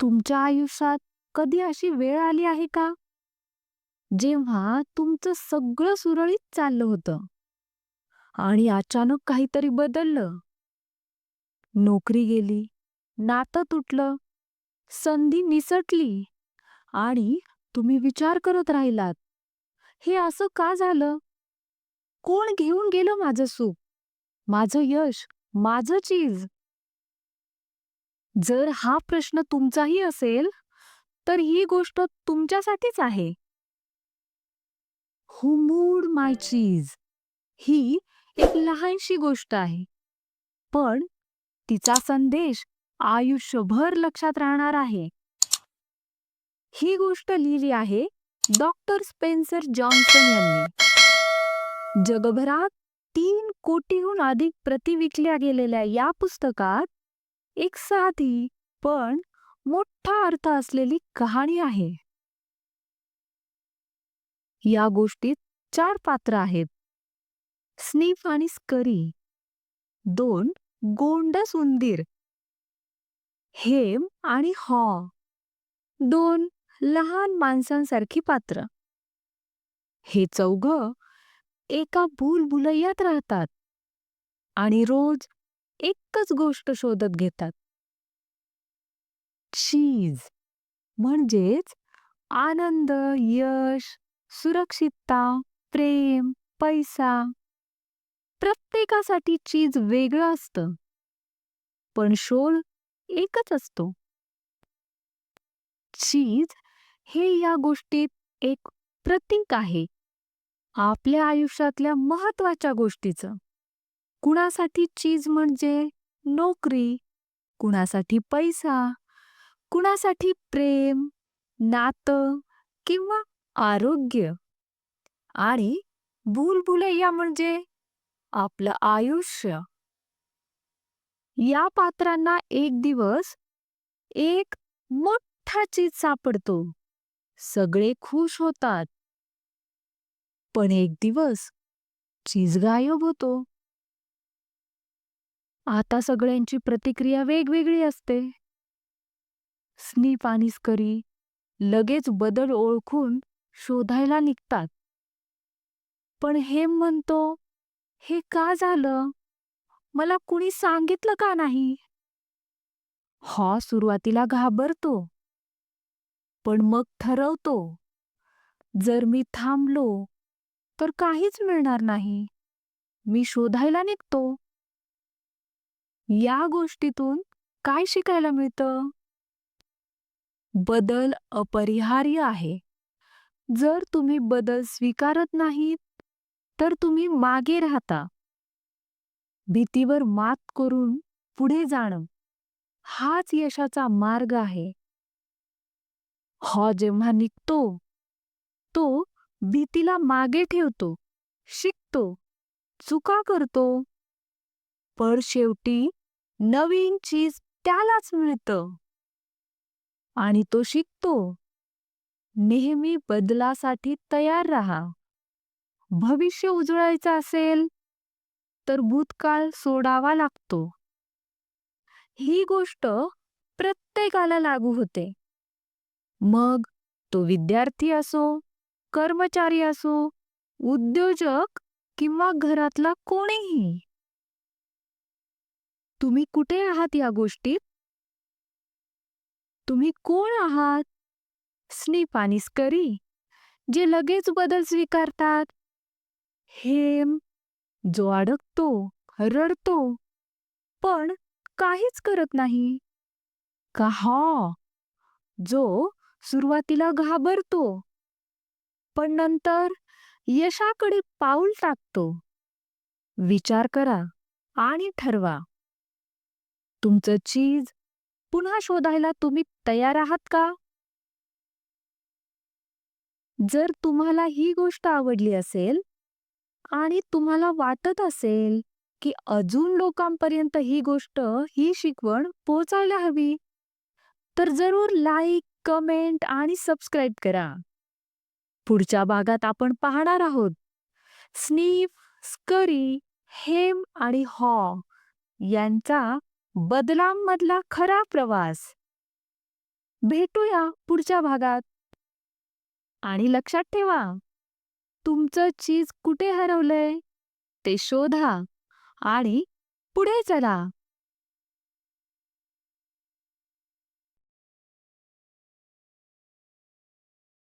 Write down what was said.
तुमच्या आयुष्यात कधी अशी वेळ आली आहे का? जेव्हा तुमचं सगळं सुरळीत चाललं होतं आणि अचानक काहीतरी बदललं. नोकरी गेली, नातं तुटलं, संधी निसटली आणि तुम्ही विचार करत राहिलात, हे असं का झालं? कोण घेऊन गेलं माझं सुख, माझं यश, माझं चीज? जर हा प्रश्न तुमचाही असेल, तर ही गोष्ट तुमच्यासाठीच आहे. हो, हुमूड माय चीज ही एक लहानशी गोष्ट आहे, पण तिचा संदेश आयुष्यभर लक्षात राहणार आहे. ही गोष्ट लिहिली आहे डॉक्टर स्पेन्सर जॉन्सन यांनी. जगभरात तीन कोटीहून अधिक प्रती विकल्या गेलेल्या या पुस्तकात एक साधी पण मोठा अर्थ असलेली कहाणी आहे. या गोष्टीत चार पात्र आहेत. स्निफ आणि स्करी, दोन गोंडस उंदीर, हेम आणि हॉ, दोन लहान माणसांसारखी पात्र. हे चौघं एका भूलभुलैयात राहतात आणि रोज एकच गोष्ट शोधत घेतात. चीज म्हणजेच आनंद, यश, सुरक्षितता, प्रेम, पैसा. प्रत्येकासाठी चीज वेगळं असतं, पण शोध एकच असतो. चीज हे या गोष्टीत एक प्रतीक आहे आपल्या आयुष्यातल्या महत्त्वाच्या गोष्टीचं. कुणासाठी चीज म्हणजे नोकरी, कुणासाठी पैसा, कुणासाठी प्रेम, नातं किंवा आरोग्य आणि भूलभुलैया म्हणजे आपलं आयुष्य. या पात्रांना एक दिवस एक मोठा चीज सापडतो. सगळे खुश होतात. पण एक दिवस चीज गायब होतो. आता सगळ्यांची प्रतिक्रिया वेगवेगळी असते. स्नीप आणि स्करी लगेच बदल ओळखून शोधायला निघतात. पण हेम म्हणतो, हे का झालं? मला कुणी सांगितलं का नाही? हॉ सुरुवातीला घाबरतो, पण मग ठरवतो, जर मी थांबलो तर काहीच मिळणार नाही. मी शोधायला निघतो. या गोष्टीतून काय शिकायला मिळतं? बदल अपरिहार्य आहे. जर तुम्ही बदल स्वीकारत नाहीत, तर तुम्ही मागे राहता. भीतीवर मात करून पुढे जाणं हाच यशाचा मार्ग आहे. हॉ जेव्हा निघतो, तो भीतीला मागे ठेवतो, शिकतो, चुका करतो, पण शेवटी नवीन चीज त्यालाच मिळतं. आणि तो शिकतो, नेहमी बदलासाठी तयार राहा. भविष्य उजळायचं असेल तर भूतकाळ सोडावा लागतो. ही गोष्ट प्रत्येकाला लागू होते. मग तो विद्यार्थी असो, कर्मचारी असो, उद्योजक किंवा घरातला कोणीही. तुम्ही कुठे आहात या गोष्टीत? तुम्ही कोण आहात? स्निफ आणि स्करी जे लगेच बदल स्वीकारतात, हेम जो अडकतो, रडतो, पण काहीच करत नाही, का हॉ जो सुरुवातीला घाबरतो, पण नंतर यशाकडे पाऊल टाकतो. विचार करा आणि ठरवा. तुमचं चीज पुन्हा शोधायला तुम्ही तयार आहात का? जर तुम्हाला ही गोष्ट आवडली असेल आणि तुम्हाला वाटत असेल की अजून लोकांपर्यंत ही गोष्ट, ही शिकवण पोहोचायला हवी, तर जरूर लाईक, कमेंट आणि सबस्क्राईब करा. पुढच्या भागात आपण पाहणार आहोत स्नीफ स्करी, हेम आणि हॉ यांचा बदलांमधला खरा प्रवास. भेटूया पुढच्या भागात आणि लक्षात ठेवा तुमचं चीज कुठे हरवलंय ते शोधा आणि पुढे चला